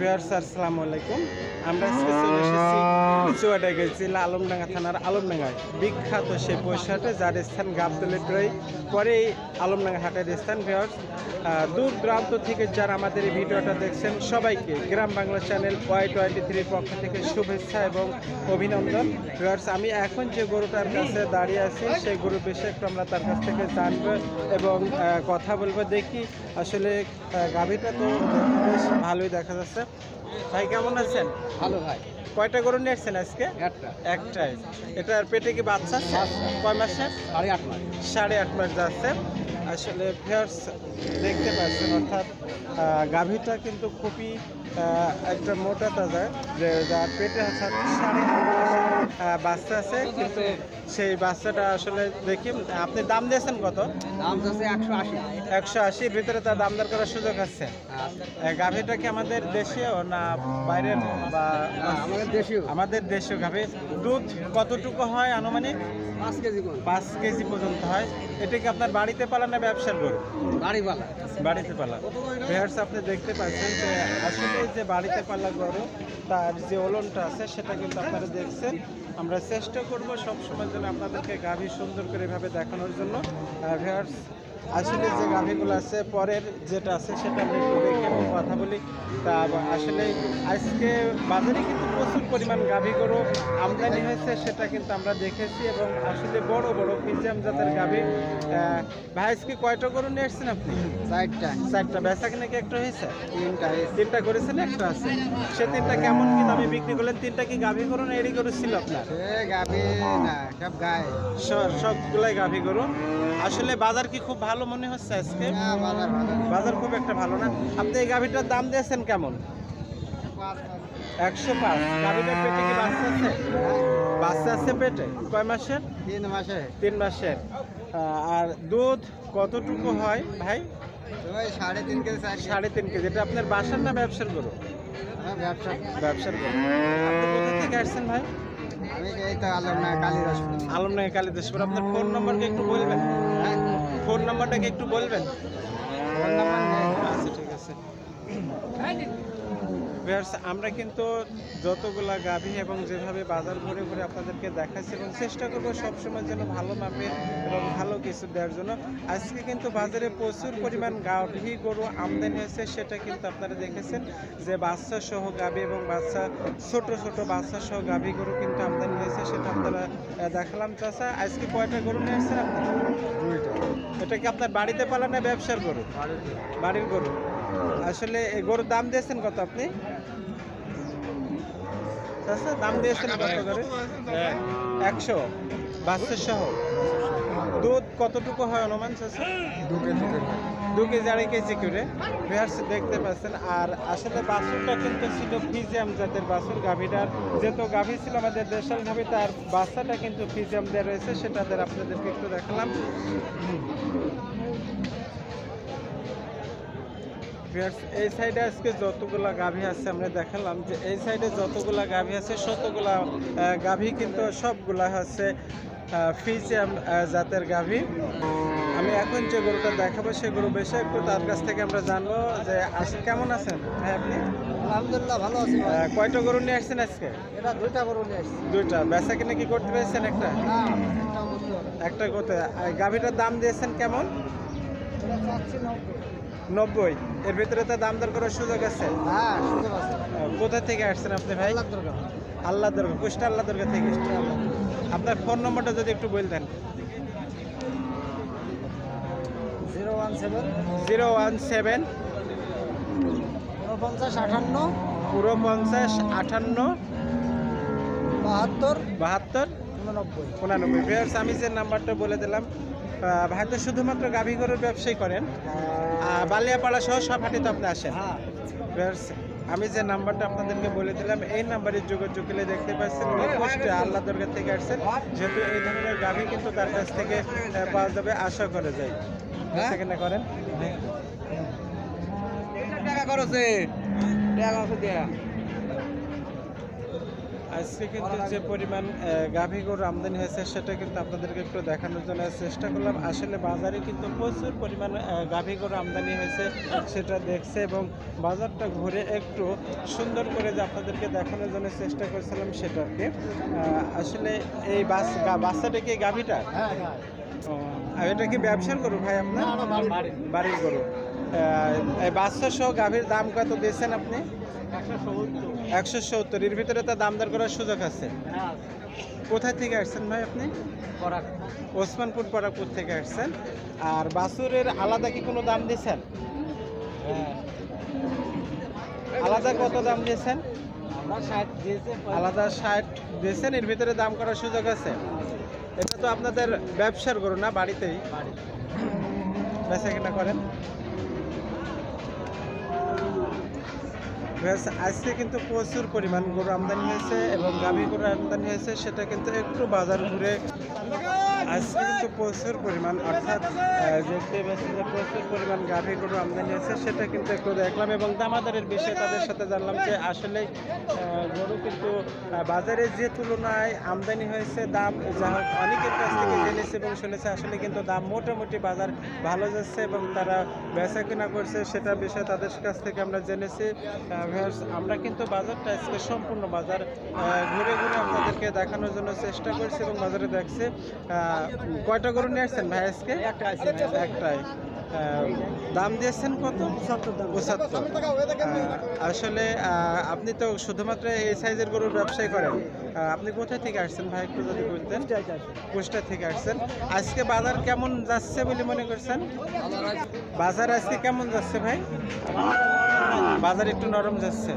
Viewers, আসসালামু আলাইকুম। আমরা আজকে চলে এসেছি চুয়াডা গেছি আলমডাঙ্গা থানার আলমডাঙ্গায়। বিখ্যাত সেই পয়সাটে যার স্থান গাবতলে প্রায় পরে এই আলমডাঙ্গা হাটের স্থান, ভিউয়ার্স। দূর দূরান্ত থেকে যারা আমাদের এই ভিডিওটা দেখছেন, সবাইকে Gram Bangla channel Y twenty থ্রির পক্ষ থেকে শুভেচ্ছা এবং অভিনন্দন। ভিউয়ার্স, আমি এখন যে গরুটার কাছে দাঁড়িয়ে আছি, সেই গরু বিষয়ে একটু আমরা তার কাছ থেকে জানব এবং কথা বলব। দেখি আসলে গাভীটা তো বেশ ভালোই দেখা যাচ্ছে। ভাই কেমন আছেন? ভালো ভাই। কয়টা গরু নিয়ে এসছেন আজকে? একটা। একটাই এটার পেটে কি বাচ্চা? কয় মাসে সাড়ে আট মাস। সাড়ে আট মাস যাচ্ছে। আসলে ফেয়ার্স দেখতে পাচ্ছেন অর্থাৎ গাভীরটা গাভীটা কিন্তু খুবই একটা মোটা তাজা যে যার পেটে আছে সাড়ে আট আহ, বাচ্চা আছে কিন্তু সেই বাচ্চাটা আসলে দেখি আপনি দাম দিয়েছেন কত? দাম একশো আশি। একশো আশির ভিতরে তার দাম দর করার সুযোগ আছে? আহ, গাভীটা কি আমাদের দেশীয় না বাইরের বা আমাদের দেশীয়। আমাদের দেশীয় গাভী? দুধ কতটুকু হয় আনুমানিক? পাঁচ কেজি পাঁচ কেজি পর্যন্ত হয়। এটা কি আপনার বাড়িতে পালা না ব্যবসার গরু? বাড়ি পালা। বাড়িতে পালা। ভিউয়ার্স আপনি দেখতে পাচ্ছেন যে আসলে যে বাড়িতে পালা গরু তার যে ওলনটা আছে সেটা কিন্তু আপনারা দেখছেন। আমরা চেষ্টা করব সবসময় যেন আপনাদেরকে গাভী সুন্দর করে এভাবে দেখানোর জন্য। আসলে যে গাভীগুলো আছে পরের যেটা আছে সেটা আমরা একটু দেখে কথা বলি। তা আসলে আজকে বাজারে কিন্তু প্রচুর পরিমাণ গাভী গরু আমদানি হয়েছে সেটা কিন্তু আমরা দেখেছি এবং আসলে বড় বড় ফিজাম জাতের গাভী। ভাই আজকে কয়টা গরু নিয়ে এসছেন আপনি? চারটা। চারটা। বেচা কিনা কি একটা হয়েছে? তিনটা তিনটা করেছেন একটা আছে। সে তিনটা কেমন কি দামে বিক্রি করলেন? তিনটা কি গাভী গরু না এড়ি গরু ছিল? আপনার? না গায়ে সব- সবগুলাই গাভী গরু। আসলে বাজার কি খুব ভালো মনে হচ্ছে আজকে? বাজার খুব একটা ভালো না। আপনি এই গাভীটার দাম দিয়েছেন কেমন? একশো পাঁচ। গাভীটার পেটে কি বাচ্চা আছে? বাচ্চা আছে পেটে? কয় মাসের? তিন মাসে। তিন মাসের। আর দুধ কতটুকু হয় ভাই? সাড়ে তিন কেজি সাড়ে তিন কেজি। এটা আপনার বাসার না ব্যবসার গরু? ব্যবসা ব্যবসার গরু। আপনি কোথা থেকে আসছেন ভাই? আমি এই তো আলম না কালী আলমনাই কালীদেশপুর আপনার ফোন নম্বরকে একটু বলবেন? ফোন নম্বরটাকে একটু বলবেন? আচ্ছা ঠিক আছে। Viewers, আমরা কিন্তু যতগুলা গাভী এবং যেভাবে বাজার ঘুরে ঘুরে আপনাদেরকে দেখাচ্ছি এবং চেষ্টা করব সবসময় যেন ভালো মাপের এবং ভালো কিছু দেওয়ার জন্য। আজকে কিন্তু বাজারে প্রচুর পরিমাণ গাভী গরু আমদানি হয়েছে সেটা কিন্তু আপনারা দেখেছেন যে বাচ্চা সহ গাভী এবং বাচ্চা ছোট ছোট বাচ্চা সহ গাভী গরু কিন্তু আমদানি হয়েছে সেটা আপনারা দেখালাম। চাষা আজকে কয়টা গরু নিয়ে আসছেন আপনি দুইটা। এটা কি আপনার বাড়িতে পালা না ব্যবসার গরু? বাড়ির গরু। আসলে এই গরুর দাম দিয়েছেন কত আপনি? চাচা, দাম দিয়েছেন কত করে? একশো। বাচ্চা সহ? দুধ কতটুকু হয় অনুমান চাষা দু কেজি আড়াই কেজি করে। বিহার্স দেখতে পাচ্ছেন। আর আসলে বাছুরটা কিন্তু ছিল ফিজিয়াম জাতের বাছুর। গাভীটার যেহেতু গাভী ছিল আমাদের দেশাল গাভী তার বাচ্চাটা কিন্তু ফিজিয়াম দেওয়া রয়েছে। সেটাদের আপনাদেরকে একটু দেখালাম। এই সাইডে আজকে যতগুলা গাভী আছে আমরা দেখালাম যে এই সাইডে যতগুলা গাভী আছে শতগুলা গাভী কিন্তু সবগুলা হচ্ছে ফিজিয়াম জাতের গাভী। আমি এখন যে গরুটা দেখাবো সেই গরু বেশি একটু তার কাছ থেকে আমরা জানব যে আস কেমন আছেন ভাই আপনি? আলহামদুলিল্লাহ ভালো আছি কয়টা গরু নিয়ে আসছেন আজকে? এটা দুইটা গরু নিয়ে আসছি। দুইটা। বেচা কিনে কি করতে পেরেছেন একটা? একটা করতে গাভীটার দাম দিয়েছেন কেমন? নব্বই। এর ভিতরে তো দাম দর করার সুযোগ আছে? হ্যাঁ সুযোগ আছে। কোথা থেকে আসছেন আপনি ভাই? আল্লাহ দরগা কুষ্টা আল্লাহ দরগা থেকে আপনার ফোন নম্বরটা যদি একটু বলতেন। Zero one seven. Zero one seven. উনপঞ্চাশ আটান্ন পুরো পঞ্চাশ আটান্ন বাহাত্তর। বাহাত্তর। উননব্বই। উনানব্বই। আমি যে নাম্বারটা বলে দিলাম ভাই তো শুধুমাত্র গাভী গরুর ব্যবসায়ী করেন। বালিয়াপাড়া সহ সব হাটে তো আপনি আসেন। হ্যাঁ। আমি যে নাম্বারটা আপনাদেরকে বলে দিলাম এই নাম্বারে যোগাযোগ করলে দেখতে পাচ্ছেন উনি আল্লাহ দরগা থেকে আসছেন। যেহেতু এই ধরনের গাভী কিন্তু তার কাছ থেকে পাওয়া যাবে আশা করা যায়। সেখানে করেন? টাকা খরচে টাকা খরচ দেয়া। আজকে কিন্তু যে পরিমাণ গাভী গরু আমদানি হয়েছে সেটা কিন্তু আপনাদেরকে একটু দেখানোর জন্য চেষ্টা করলাম। আসলে বাজারে কিন্তু প্রচুর পরিমাণ গাভী গরু আমদানি হয়েছে সেটা দেখছে এবং বাজারটা ঘুরে একটু সুন্দর করে যে আপনাদেরকে দেখানোর জন্য চেষ্টা করছিলাম সেটাকে। আসলে এই বাস বাচ্চাটা কি গাভীটা? হ্যাঁ হ্যাঁ। এটা কি ব্যবসার গরু ভাই আপনার? বাড়ির গরু। বাচ্চা সহ গাভীর দাম কত দিয়েছেন আপনি? একশো সত্তর। একশো সত্তর এর ভিতরে তো দাম দর করার সুযোগ আছে। কোথায় থেকে আসছেন ভাই আপনি? ওসমানপুর পরাপুর থেকে আসছেন। আর বাসুরের আলাদা কি কোনো দাম দিয়েছেন? হ্যাঁ। আলাদা কত দাম দিয়েছেন? আলাদা ষাট দিয়েছেন এর ভিতরে দাম করার সুযোগ আছে। এটা তো আপনাদের ব্যবসার গরু না বাড়িতেই? বাড়ি বেচা কিনা করেন? আজকে কিন্তু প্রচুর পরিমাণ গরু আমদানি হয়েছে এবং গাভী গরু আমদানি হয়েছে, সেটা কিন্তু একটু বাজার ঘুরে। আজকে কিন্তু প্রচুর পরিমাণ অর্থাৎ দেখতে পাচ্ছি যে প্রচুর পরিমাণ গাভী গরু আমদানি হয়েছে সেটা কিন্তু একটু দেখলাম এবং দামাদারের বিষয়ে তাদের সাথে জানলাম যে আসলে গরু কিন্তু বাজারে যে তুলনায় আমদানি হয়েছে দাম যা হোক অনেকের কাছ থেকে জেনেছে এবং শুনেছে আসলে কিন্তু দাম মোটামুটি বাজার ভালো যাচ্ছে এবং তারা বেচা কিনা করছে সেটা বিষয়ে তাদের কাছ থেকে আমরা জেনেছি। আমরা কিন্তু বাজারটা আজকে সম্পূর্ণ বাজার ঘুরে ঘুরে আপনাদেরকে দেখানোর জন্য চেষ্টা করছি এবং বাজারে দেখছে। কয়টা গরু নিয়ে আসছেন ভাই আজকে? একটা একটাই দাম দিয়েছেন কত? পঁচাত্তর। আসলে আপনি তো শুধুমাত্র এই সাইজের গরুর ব্যবসায় করেন। আপনি কোথায় থেকে আসছেন ভাই একটু যদি বলতেন? কুষ্টা থেকে আসছেন। আজকে বাজার কেমন যাচ্ছে বলে মনে করছেন? বাজার আজকে কেমন যাচ্ছে ভাই? বাজার একটু নরম যাচ্ছে।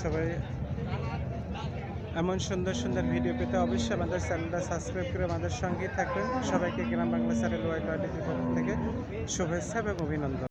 সবাই এমন সুন্দর সুন্দর ভিডিও পেতে অবশ্যই আমাদের চ্যানেলটা সাবস্ক্রাইব করে আমাদের সঙ্গেই থাকবেন সবাইকে Gram Bangla channel Y twenty থেকে শুভেচ্ছা এবং অভিনন্দন